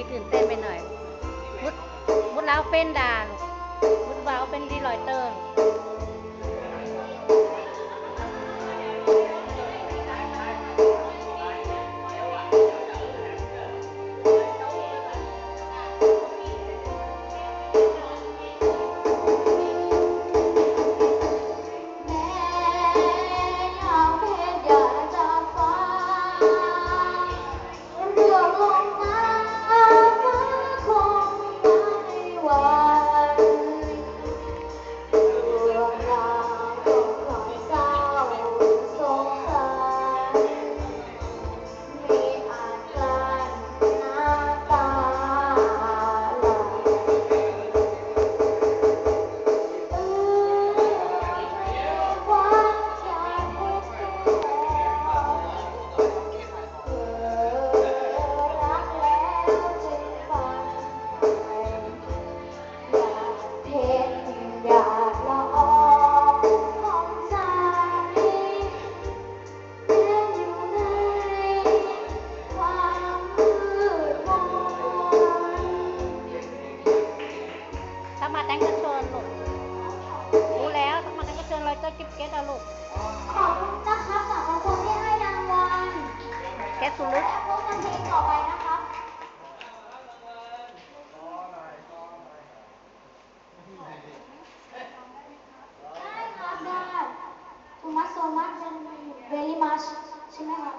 ที่ตื่นเต้นไปหน่อยวุฒิวุดแล้วเป็นดานวุดว้าวเป็นดีลอยเตอร์ สสุลึกต่อไปนะคะได้ค่ะได้ too much so much and very ใช่ไหมคะ